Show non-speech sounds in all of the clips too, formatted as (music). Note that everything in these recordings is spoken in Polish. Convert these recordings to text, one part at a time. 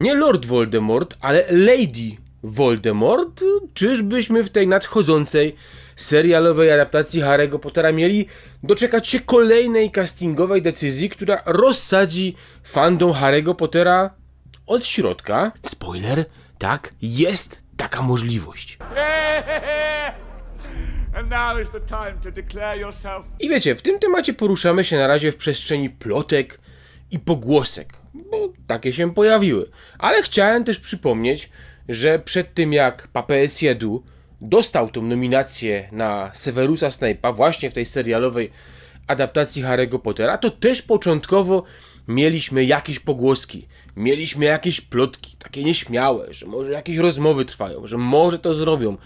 Nie Lord Voldemort, ale Lady Voldemort? Czyżbyśmy w tej nadchodzącej serialowej adaptacji Harry'ego Pottera mieli doczekać się kolejnej castingowej decyzji, która rozsadzi fandom Harry'ego Pottera od środka? Spoiler, tak, jest taka możliwość. I wiecie, w tym temacie poruszamy się na razie w przestrzeni plotek i pogłosek, bo takie się pojawiły. Ale chciałem też przypomnieć, że przed tym jak Pape Siedu dostał tą nominację na Severusa Snape'a właśnie w tej serialowej adaptacji Harry'ego Pottera, to też początkowo mieliśmy jakieś pogłoski, mieliśmy jakieś plotki, takie nieśmiałe, że może jakieś rozmowy trwają, że może to zrobią.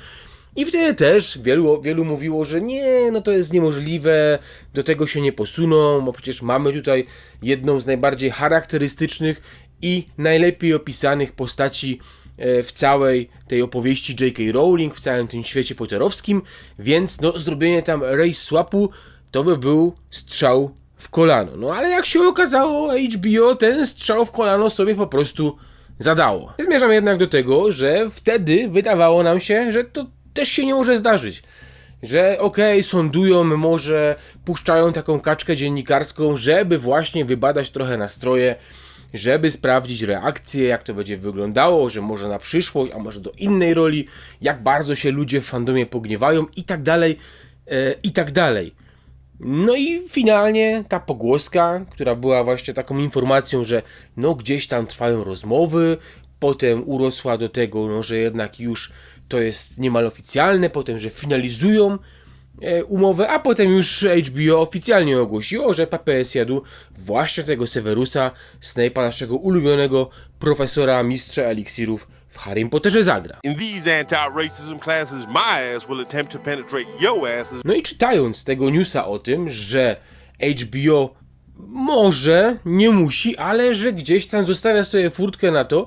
I wtedy też wielu, wielu mówiło, że nie, no to jest niemożliwe, do tego się nie posuną, bo przecież mamy tutaj jedną z najbardziej charakterystycznych i najlepiej opisanych postaci e, w całej tej opowieści J.K. Rowling, w całym tym świecie potterowskim, więc no zrobienie tam race swapu to by był strzał w kolano. No ale jak się okazało, HBO ten strzał w kolano sobie po prostu zadało. Zmierzam jednak do tego, że wtedy wydawało nam się, że to też się nie może zdarzyć. Że okej, sądują, może puszczają taką kaczkę dziennikarską, żeby właśnie wybadać trochę nastroje, żeby sprawdzić reakcje, jak to będzie wyglądało, że może na przyszłość, a może do innej roli, jak bardzo się ludzie w fandomie pogniewają i tak dalej, e, i tak dalej. No i finalnie ta pogłoska, która była właśnie taką informacją, że no gdzieś tam trwają rozmowy, potem urosła do tego, no, że jednak już to jest niemal oficjalne, potem, że finalizują e, umowę, a potem już HBO oficjalnie ogłosiło, że PPS jadł właśnie tego Severusa, Snape'a, naszego ulubionego profesora, mistrza eliksirów w Harrym Potterze zagra. Classes. No i czytając tego newsa o tym, że HBO może, nie musi, ale że gdzieś tam zostawia sobie furtkę na to,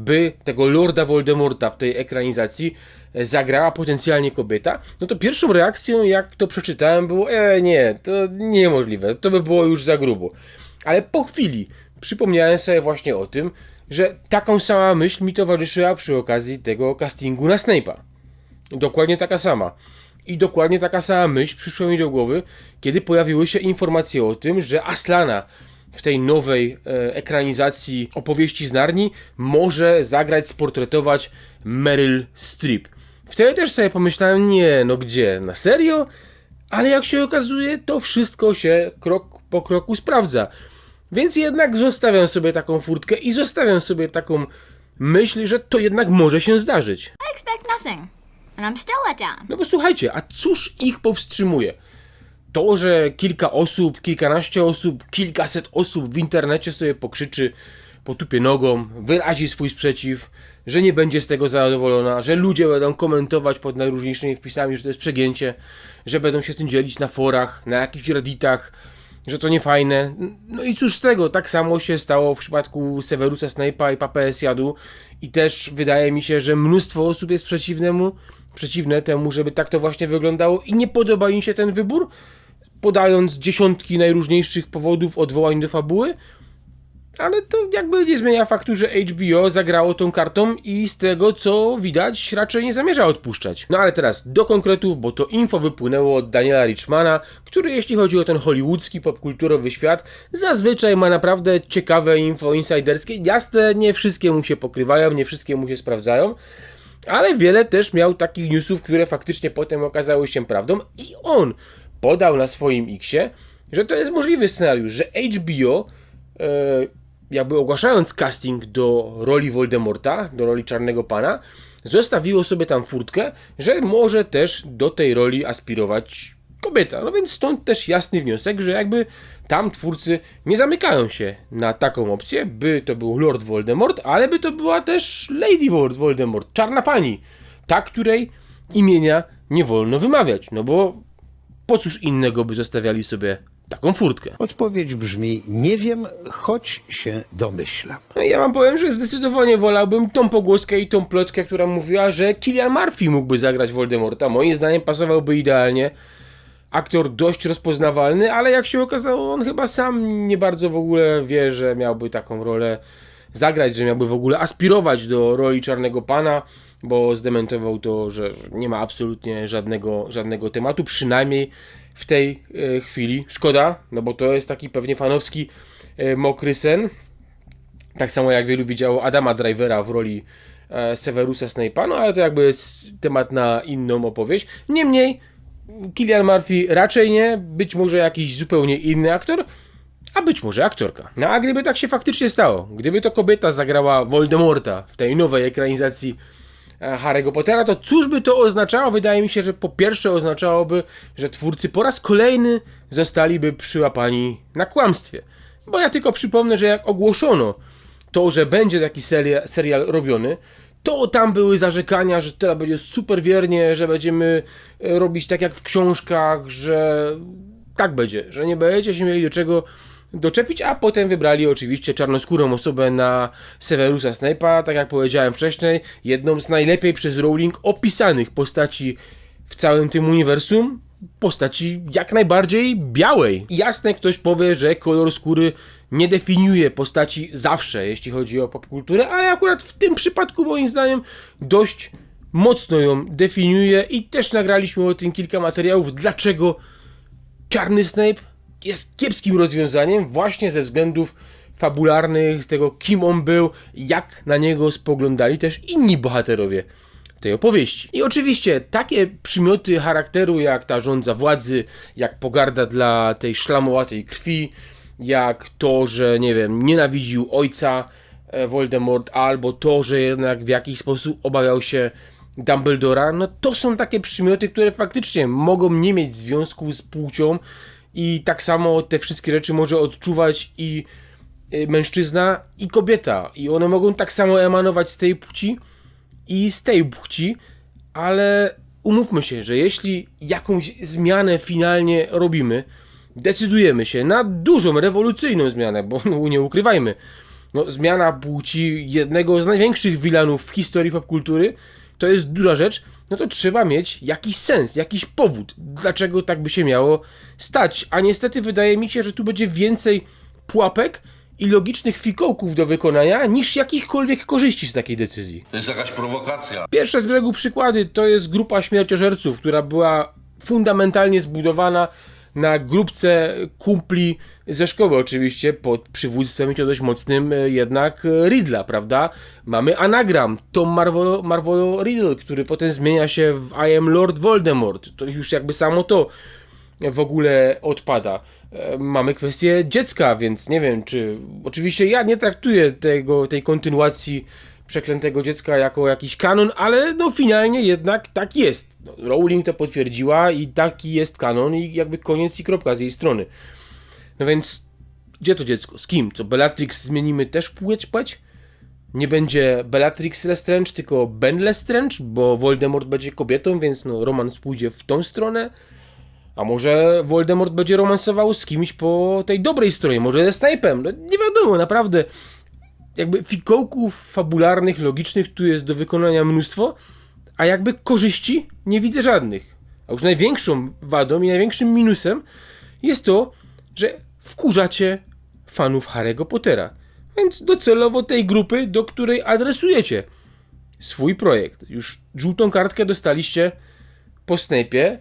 by tego Lorda Voldemorta w tej ekranizacji e, zagrała potencjalnie kobieta, no to pierwszą reakcją, jak to przeczytałem, było e, nie, to niemożliwe, to by było już za grubo. Ale po chwili przypomniałem sobie właśnie o tym, że taką samą myśl mi towarzyszyła przy okazji tego castingu na Snape'a. Dokładnie taka sama. I dokładnie taka sama myśl przyszła mi do głowy, kiedy pojawiły się informacje o tym, że Aslana w tej nowej e, ekranizacji opowieści z Narni może zagrać, sportretować Meryl Streep. Wtedy też sobie pomyślałem, nie, no gdzie, na serio? Ale jak się okazuje, to wszystko się krok po kroku sprawdza. Więc jednak zostawiam sobie taką furtkę i zostawiam sobie taką myśl, że to jednak może się zdarzyć. No bo słuchajcie, a cóż ich powstrzymuje? To, że kilka osób, kilkanaście osób, kilkaset osób w internecie sobie pokrzyczy, potupie nogą, wyrazi swój sprzeciw, że nie będzie z tego zadowolona, że ludzie będą komentować pod najróżniejszymi wpisami, że to jest przegięcie, że będą się tym dzielić na forach, na jakichś redditach, że to nie fajne. No i cóż z tego, tak samo się stało w przypadku Severusa Snape'a i Papes Jadu i też wydaje mi się, że mnóstwo osób jest przeciwnemu, przeciwne temu, żeby tak to właśnie wyglądało i nie podoba im się ten wybór, podając dziesiątki najróżniejszych powodów odwołań do fabuły, ale to jakby nie zmienia faktu, że HBO zagrało tą kartą i z tego co widać raczej nie zamierza odpuszczać. No ale teraz do konkretów, bo to info wypłynęło od Daniela Richmana, który jeśli chodzi o ten hollywoodzki popkulturowy świat, zazwyczaj ma naprawdę ciekawe info insiderskie. Jasne, nie wszystkie mu się pokrywają, nie wszystkie mu się sprawdzają, ale wiele też miał takich newsów, które faktycznie potem okazały się prawdą i on podał na swoim Xie, że to jest możliwy scenariusz, że HBO e, jakby ogłaszając casting do roli Voldemorta, do roli Czarnego Pana, zostawiło sobie tam furtkę, że może też do tej roli aspirować kobieta. No więc stąd też jasny wniosek, że jakby tam twórcy nie zamykają się na taką opcję, by to był Lord Voldemort, ale by to była też Lady Voldemort, Czarna Pani, ta, której imienia nie wolno wymawiać, no bo po cóż innego by zostawiali sobie taką furtkę. Odpowiedź brzmi: Nie wiem, choć się domyślam. No ja wam powiem, że zdecydowanie wolałbym tą pogłoskę i tą plotkę, która mówiła, że Killian Murphy mógłby zagrać Voldemorta. Moim zdaniem pasowałby idealnie. Aktor dość rozpoznawalny, ale jak się okazało, on chyba sam nie bardzo w ogóle wie, że miałby taką rolę zagrać, że miałby w ogóle aspirować do roli Czarnego Pana, bo zdementował to, że nie ma absolutnie żadnego, żadnego tematu, przynajmniej w tej e, chwili. Szkoda, no bo to jest taki pewnie fanowski e, mokry sen. Tak samo jak wielu widziało Adama Drivera w roli e, Severusa Snape'a, no ale to jakby jest temat na inną opowieść. Niemniej, Killian Murphy raczej nie, być może jakiś zupełnie inny aktor, a być może aktorka. No a gdyby tak się faktycznie stało, gdyby to kobieta zagrała Voldemorta w tej nowej ekranizacji Harry'ego Pottera, to cóż by to oznaczało? Wydaje mi się, że po pierwsze oznaczałoby, że twórcy po raz kolejny zostaliby przyłapani na kłamstwie. Bo ja tylko przypomnę, że jak ogłoszono to, że będzie taki serial, serial robiony, to tam były zarzekania, że teraz będzie super wiernie, że będziemy e, robić tak jak w książkach, że tak będzie, że nie będziecie się mieli do czego doczepić, a potem wybrali oczywiście czarnoskórą osobę na Severusa Snape'a, tak jak powiedziałem wcześniej, jedną z najlepiej przez Rowling opisanych postaci w całym tym uniwersum, postaci jak najbardziej białej. Jasne, ktoś powie, że kolor skóry nie definiuje postaci zawsze, jeśli chodzi o popkulturę, ale akurat w tym przypadku moim zdaniem dość mocno ją definiuje i też nagraliśmy o tym kilka materiałów, dlaczego Czarny Snape jest kiepskim rozwiązaniem właśnie ze względów fabularnych, z tego kim on był, jak na niego spoglądali też inni bohaterowie tej opowieści. I oczywiście takie przymioty charakteru jak ta rządza władzy, jak pogarda dla tej szlamowatej krwi, jak to, że nie wiem, nienawidził ojca e, Voldemort, albo to, że jednak w jakiś sposób obawiał się Dumbledora, no to są takie przymioty, które faktycznie mogą nie mieć związku z płcią i tak samo te wszystkie rzeczy może odczuwać i y, mężczyzna i kobieta. I one mogą tak samo emanować z tej płci i z tej płci, ale umówmy się, że jeśli jakąś zmianę finalnie robimy, decydujemy się na dużą, rewolucyjną zmianę, bo no, (laughs) nie ukrywajmy, no, zmiana płci jednego z największych wilanów w historii popkultury to jest duża rzecz, no to trzeba mieć jakiś sens, jakiś powód, dlaczego tak by się miało stać. A niestety wydaje mi się, że tu będzie więcej pułapek i logicznych fikołków do wykonania niż jakichkolwiek korzyści z takiej decyzji. To jest jakaś prowokacja. Pierwsze z brzegu przykłady to jest grupa śmierciożerców, która była fundamentalnie zbudowana na grupce kumpli ze szkoły oczywiście, pod przywództwem i dość mocnym e, jednak e, Riddla, prawda? Mamy anagram, Tom Marvolo, Marvolo Riddle, który potem zmienia się w I am Lord Voldemort. To już jakby samo to w ogóle odpada. E, Mamy kwestię dziecka, więc nie wiem, czy. Oczywiście ja nie traktuję tego, tej kontynuacji przeklętego dziecka jako jakiś kanon, ale no finalnie jednak tak jest. No, Rowling to potwierdziła i taki jest kanon i jakby koniec i kropka z jej strony. No więc gdzie to dziecko? Z kim? Co Bellatrix zmienimy też płeć płeć? Nie będzie Bellatrix Lestrange, tylko Ben Lestrange, bo Voldemort będzie kobietą, więc no romans pójdzie w tą stronę. A może Voldemort będzie romansował z kimś po tej dobrej stronie, może ze Snape'em, no nie wiadomo, naprawdę. Jakby fikołków fabularnych, logicznych tu jest do wykonania mnóstwo, a jakby korzyści nie widzę żadnych. A już największą wadą i największym minusem jest to, że wkurzacie fanów Harry'ego Pottera. Więc docelowo tej grupy, do której adresujecie swój projekt. Już żółtą kartkę dostaliście po Snape'ie.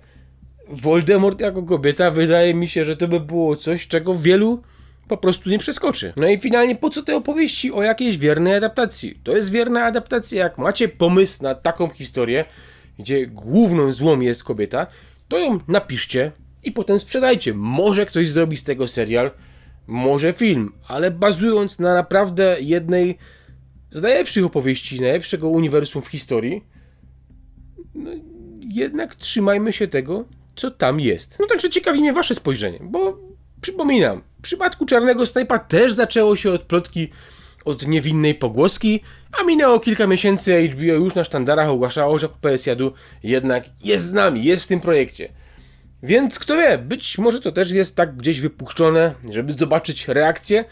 Voldemort jako kobieta, wydaje mi się, że to by było coś, czego wielu po prostu nie przeskoczy. No i finalnie, po co te opowieści o jakiejś wiernej adaptacji? To jest wierna adaptacja, jak macie pomysł na taką historię, gdzie główną złą jest kobieta, to ją napiszcie i potem sprzedajcie. Może ktoś zrobi z tego serial, może film, ale bazując na naprawdę jednej z najlepszych opowieści, najlepszego uniwersum w historii, no jednak trzymajmy się tego, co tam jest. No także ciekawi mnie wasze spojrzenie, bo przypominam, w przypadku Czarnego Snajpa też zaczęło się od plotki od niewinnej pogłoski, a minęło kilka miesięcy, HBO już na sztandarach ogłaszało, że PS Jadu jednak jest z nami, jest w tym projekcie. Więc kto wie, być może to też jest tak gdzieś wypuszczone, żeby zobaczyć reakcję,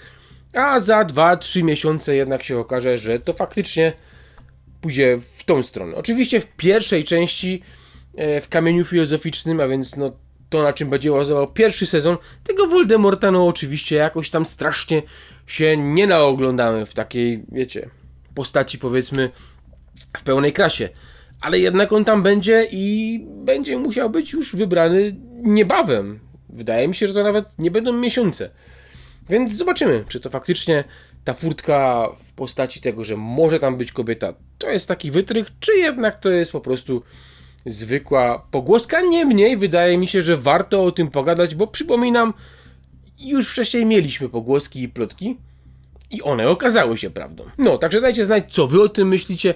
a za 2-3 miesiące jednak się okaże, że to faktycznie pójdzie w tą stronę. Oczywiście w pierwszej części, e, w kamieniu filozoficznym, a więc no to, na czym będzie bazował pierwszy sezon, tego Voldemorta, no oczywiście jakoś tam strasznie się nie naoglądamy w takiej, wiecie, postaci powiedzmy w pełnej krasie. Ale jednak on tam będzie i będzie musiał być już wybrany niebawem. Wydaje mi się, że to nawet nie będą miesiące. Więc zobaczymy, czy to faktycznie ta furtka w postaci tego, że może tam być kobieta, to jest taki wytrych, czy jednak to jest po prostu zwykła pogłoska. Niemniej wydaje mi się, że warto o tym pogadać, bo przypominam, już wcześniej mieliśmy pogłoski i plotki i one okazały się prawdą. No, także dajcie znać, co wy o tym myślicie.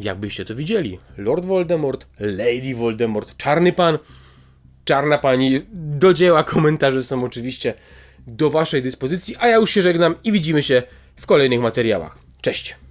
Jakbyście to widzieli. Lord Voldemort, Lady Voldemort, Czarny Pan, Czarna Pani. Do dzieła komentarze są oczywiście do waszej dyspozycji, a ja już się żegnam i widzimy się w kolejnych materiałach. Cześć!